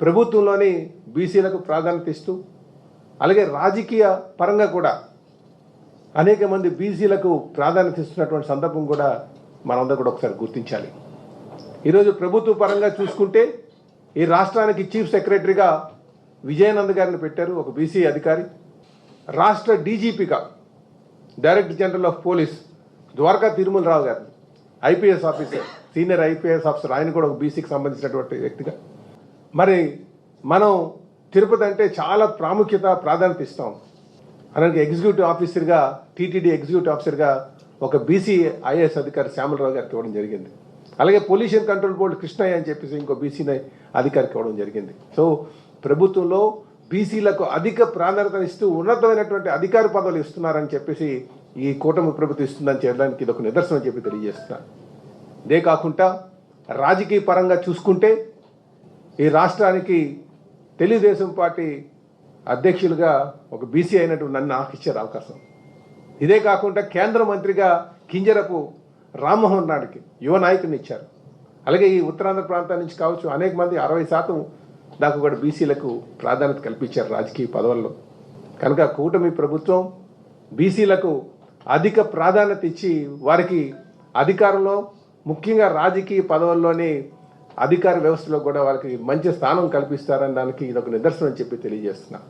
ప్రభుత్వంలోని బీసీలకు ప్రాధాన్యత ఇస్తూ అలాగే రాజకీయ పరంగా కూడా అనేక మంది బీసీలకు ప్రాధాన్యత ఇస్తున్నటువంటి సందర్భం కూడా మనందరూ కూడా ఒకసారి గుర్తించాలి. ఈరోజు ప్రభుత్వ పరంగా చూసుకుంటే ఈ రాష్ట్రానికి చీఫ్ సెక్రటరీగా విజయానంద్ గారిని పెట్టారు ఒక బీసీ అధికారి. రాష్ట్ర డీజీపీగా director general of police Dwaraka Tirumalarao గారు IPS officer senior IPS officer ఆయన కూడా ఒక బీసీకి సంబంధించినటువంటి వ్యక్తిగా. మరి మనం తిరుపతి అంటే చాలా ప్రాముఖ్యత ప్రాధాన్యత ఇస్తాం. అలాగే ఎగ్జిక్యూటివ్ ఆఫీసర్గా టీటీడీ ఎగ్జిక్యూటివ్ ఆఫీసర్గా ఒక బీసీ ఐఏఎస్ అధికారి శ్యామలరావు గారికి ఇవ్వడం జరిగింది. అలాగే పొల్యూషన్ కంట్రోల్ బోర్డు కృష్ణయ్య అని చెప్పేసి ఇంకో బీసీని అధికారికి ఇవ్వడం జరిగింది. సో ప్రభుత్వంలో బీసీలకు అధిక ప్రాధాన్యత ఇస్తూ ఉన్నతమైనటువంటి అధికార పదవులు ఇస్తున్నారని చెప్పేసి ఈ కూటమి ప్రభుత్వం ఇస్తుందని చెప్పడానికి ఇది ఒక నిదర్శనం చెప్పి తెలియజేస్తున్నాను ఇదే కాకుండా రాజకీయ పరంగా చూసుకుంటే ఈ రాష్ట్రానికి తెలుగుదేశం పార్టీ అధ్యక్షులుగా ఒక బీసీ అయినటువంటి నన్ను నాకు అవకాశం. ఇదే కాకుండా కేంద్ర మంత్రిగా కింజరపు రామ్మోహన్ నాయుడికి యువ నాయకుని ఇచ్చారు. అలాగే ఈ ఉత్తరాంధ్ర ప్రాంతం నుంచి కావచ్చు అనేక మంది అరవై శాతం నాకు కూడా బీసీలకు ప్రాధాన్యత కల్పించారు రాజకీయ పదవుల్లో. కనుక కూటమి ప్రభుత్వం బీసీలకు అధిక ప్రాధాన్యత ఇచ్చి వారికి అధికారంలో ముఖ్యంగా రాజకీయ పదవుల్లోని అధికార వ్యవస్థలో కూడా వారికి మంచి స్థానం కల్పిస్తారని దానికి ఇది ఒక నిదర్శనం చెప్పి తెలియజేస్తున్నా.